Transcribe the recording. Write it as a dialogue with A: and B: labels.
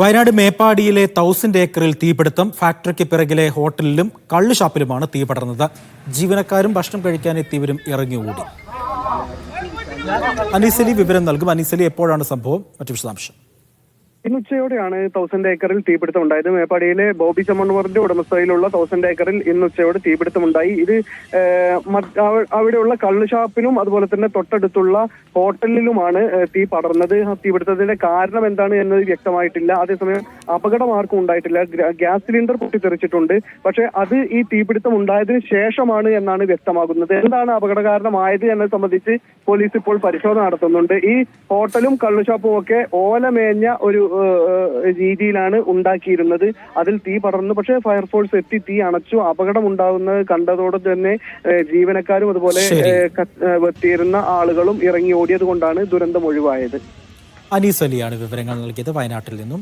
A: Wayanad മേപ്പാടിയിലെ thousand ഏക്കറിൽ തീപിടുത്തം ഫാക്ടറിക്ക് പിറകിലെ ഹോട്ടലിലും കള്ളു ഷാപ്പിലുമാണ് തീ പടർന്നത്. ജീവനക്കാരും ഭക്ഷണം കഴിക്കാനെത്തിയവരും ഇറങ്ങി ഓടി അനീസലി വിവരം നൽകും. അനീസലി എപ്പോഴാണ് സംഭവം? മറ്റു വിശദാംശം.
B: ഇന്ന് ഉച്ചയോടെയാണ് തൗസൻഡ് ഏക്കറിൽ തീപിടുത്തം ഉണ്ടായത്. മേപ്പാടിയിലെ ബോബി ചമ്മണ്ണൂറിന്റെ ഉടമസ്ഥയിലുള്ള തൗസൻഡ് ഏക്കറിൽ ഇന്ന് ഉച്ചയോടെ തീപിടുത്തം ഉണ്ടായി. ഇത് അവിടെയുള്ള കള്ളു ഷാപ്പിനും അതുപോലെ തന്നെ തൊട്ടടുത്തുള്ള ഹോട്ടലിലുമാണ് തീ പടർന്നത്. തീപിടുത്തത്തിന്റെ കാരണം എന്താണ് എന്നത് വ്യക്തമായിട്ടില്ല. അതേസമയം അപകടം ആർക്കും ഉണ്ടായിട്ടില്ല. ഗ്യാസ് സിലിണ്ടർ പൊട്ടിത്തെറിച്ചിട്ടുണ്ട്. പക്ഷേ അത് ഈ തീപിടുത്തം ഉണ്ടായതിന് ശേഷമാണ് എന്നാണ് വ്യക്തമാകുന്നത്. എന്താണ് അപകട കാരണമായത് എന്നത് സംബന്ധിച്ച് പോലീസ് ഇപ്പോൾ പരിശോധന നടത്തുന്നുണ്ട്. ഈ ഹോട്ടലും കള്ളുഷാപ്പും ഒക്കെ ഓലമേഞ്ഞ ഒരു രീതിയിലാണ് ഉണ്ടാക്കിയിരുന്നത്. അതിൽ തീ പടർന്നു. പക്ഷേ ഫയർഫോഴ്സ് എത്തി തീ അണച്ചു. അപകടം ഉണ്ടാകുന്നത് കണ്ടതോടെ തന്നെ ജീവനക്കാരും അതുപോലെ എത്തിയിരുന്ന ആളുകളും ഇറങ്ങി ഓടിയത് കൊണ്ടാണ് ദുരന്തം ഒഴിവായത്.
A: അനീസ് അലിയാണ് വിവരങ്ങൾ നൽകിയത്. വയനാട്ടിൽ നിന്നും